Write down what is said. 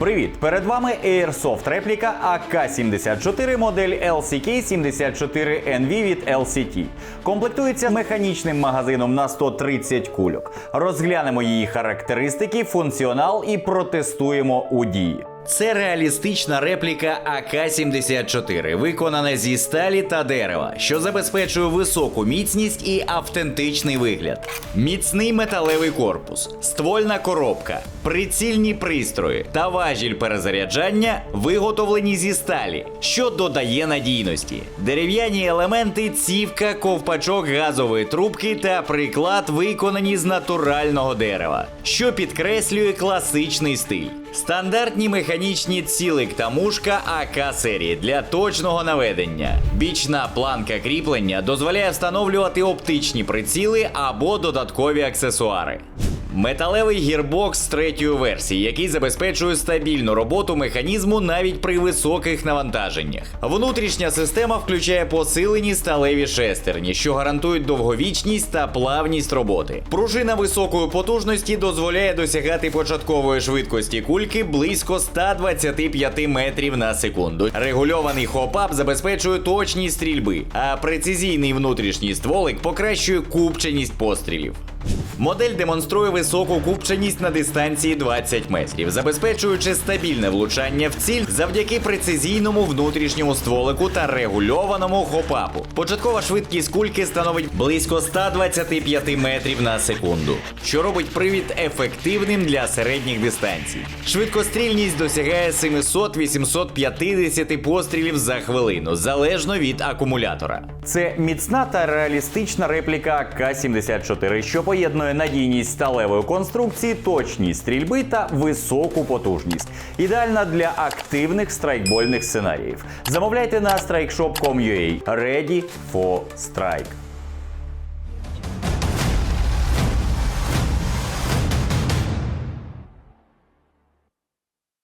Привіт! Перед вами Airsoft репліка АК-74 модель LCK-74NV від LCT. Комплектується механічним магазином на 130 кульок. Розглянемо її характеристики, функціонал і протестуємо у дії. Це реалістична репліка АК-74, виконана зі сталі та дерева, що забезпечує високу міцність і автентичний вигляд. Міцний металевий корпус, ствольна коробка, прицільні пристрої та важіль перезаряджання виготовлені зі сталі, що додає надійності. Дерев'яні елементи, цівка, ковпачок газової трубки та приклад виконані з натурального дерева, що підкреслює класичний стиль. Стандартні механічні цілик та мушка АК серії для точного наведення. Бічна планка кріплення дозволяє встановлювати оптичні приціли або додаткові аксесуари. Металевий гірбокс третьої версії, який забезпечує стабільну роботу механізму навіть при високих навантаженнях. Внутрішня система включає посилені сталеві шестерні, що гарантують довговічність та плавність роботи. Пружина високої потужності дозволяє досягати початкової швидкості кульки близько 125 метрів на секунду. Регульований хопап забезпечує точність стрільби, а прецизійний внутрішній стволик покращує купченість пострілів. Модель демонструє високу купченість на дистанції 20 метрів, забезпечуючи стабільне влучання в ціль завдяки прецизійному внутрішньому стволику та регульованому хопапу. Початкова швидкість кульки становить близько 125 метрів на секунду, що робить привід ефективним для середніх дистанцій. Швидкострільність досягає 700-850 пострілів за хвилину, залежно від акумулятора. Це міцна та реалістична репліка К-74, що поєднує надійність сталевої конструкції, точність стрільби та високу потужність. Ідеальна для активних страйкбольних сценаріїв. Замовляйте на strikeshop.com.ua. Ready for strike.